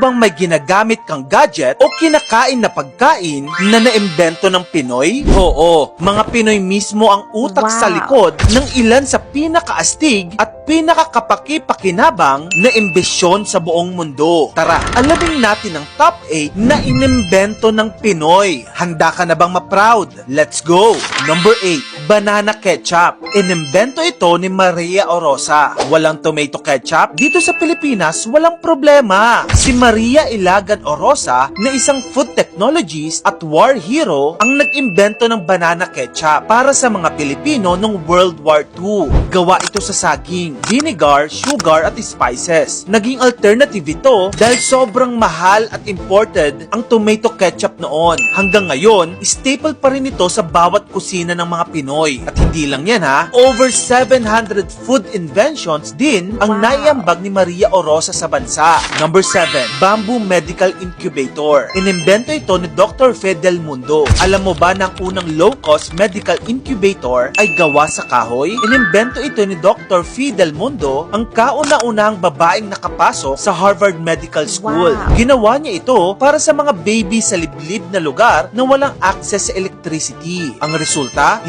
bang may ginagamit kang gadget o kinakain na pagkain na naimbento ng Pinoy? Oo, mga Pinoy mismo ang utak Wow. sa likod ng ilan sa pinakaastig at pinakakapaki-pakinabang na imbesyon sa buong mundo. Tara, alamin natin ang top 8 na inimbento ng Pinoy. Handa ka na bang ma-proud? Let's go! Number 8, banana ketchup. Inimbento ito ni Maria Orosa. Walang tomato ketchup? Dito sa Pilipinas, walang problema. Si Maria Ilagan Orosa na isang food technologist at war hero ang nag-imbento ng banana ketchup para sa mga Pilipino noong World War II. Gawa ito sa saging, vinegar, sugar at spices. Naging alternative ito dahil sobrang mahal at imported ang tomato ketchup noon. Hanggang ngayon, staple pa rin ito sa bawat kusina ng mga Pinoy. At hindi lang yan ha, over 700 food inventions din ang Wow. naiambag ni Maria Orosa sa bansa. Number 7, Bamboo Medical Incubator. Inimbento ito ni Dr. Fidel Mundo. Alam mo ba na ang unang low-cost medical incubator ay gawa sa kahoy? Inimbento ito ni Dr. Fidel Mundo, ang kauna-unahang babaeng nakapasok sa Harvard Medical School. Wow. Ginawa niya ito para sa mga baby sa liblib na lugar na walang access sa electricity. Ang resulta,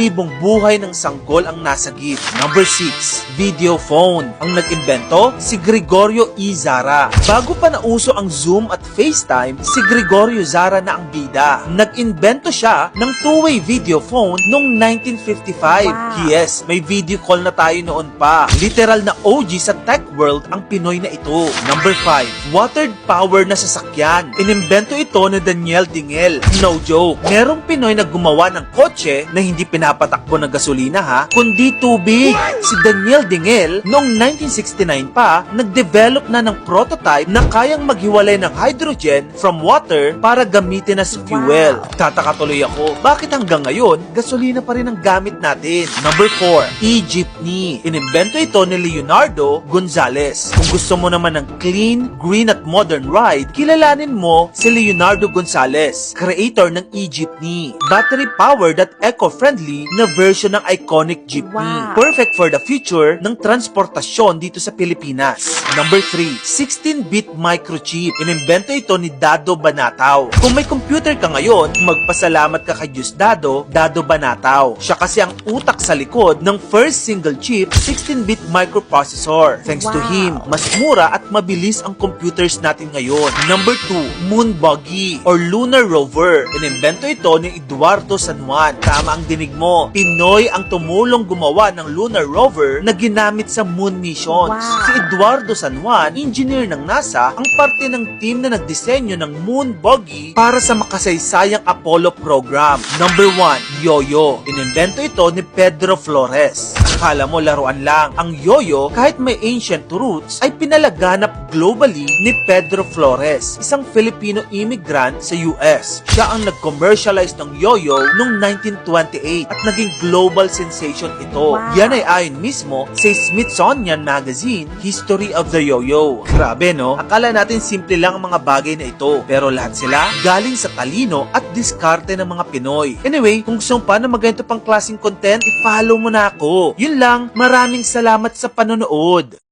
libu-libong buhay ng sanggol ang nasagip. Number 6, video phone. Ang nag-imbento, si Gregorio E. Zara. Bago pa nauso ang Zoom at FaceTime, si Gregorio Zara na ang bida. Nag-imbento siya ng two-way video phone noong 1955. Wow. Yes, may video call na tayo noon pa. Literal na OG sa tech world ang Pinoy na ito. Number 5, watered power na sasakyan. Inimbento ito ni Daniel Dingel. No joke, merong Pinoy na gumawa ng kotse na hindi pinapatakbo ng gasolina ha, kundi tubig. Si Daniel Dingel, noong 1969 pa, nag-develop na ng prototype na kayang maghiwalay ng hydrogen from water para gamitin as fuel. Wow. Tataka tuloy ako, bakit hanggang ngayon, gasolina pa rin ang gamit natin? Number 4, e-jeepney. Inimbento ito ni Leonardo Gonzalez. Kung gusto mo naman ng clean, green at modern ride, kilalanin mo si Leonardo Gonzalez, creator ng e-jeepney. Battery-powered at eco-friendly na version ng iconic jeepney. Wow. Perfect for the future ng transportasyon dito sa Pilipinas. Number 3, 16-bit microchip. Inimbento ito ni Dado Banataw. Kung may computer ka ngayon, magpasalamat ka kay Diosdado, Dado Banataw. Siya kasi ang utak sa likod ng first single chip 16-bit microprocessor. Thanks to Wow. him, mas mura at mabilis ang computers natin ngayon. Number 2, Moon Buggy or Lunar Rover. Inimbento ito ni Eduardo San Juan. Tama ang dinig mo. Pinoy ang tumulong gumawa ng Lunar Rover na ginamit sa moon missions. Wow. Si Eduardo San Juan, engineer ng NASA, ang parte ng team na nagdisenyo ng moon buggy para sa makasaysayang Apollo program. Number 1, Yoyo. Inimbento ito ni Pedro Flores. Akala mo laruan lang. Ang yoyo, kahit may ancient roots, ay pinalaganap globally ni Pedro Flores, isang Filipino immigrant sa US. Siya ang nag-commercialize ng yoyo noong 1928 at naging global sensation ito. Wow. Yan ay ayon mismo sa Smithsonian Magazine, History of the Yo-Yo. Grabe no? Akala natin simple lang ang mga bagay na ito, pero lahat sila galing sa talino at diskarte ng mga Pinoy. Anyway, kung gusto pa na magganito pang klaseng content, i-follow mo na ako. Yun lang, maraming salamat sa panonood.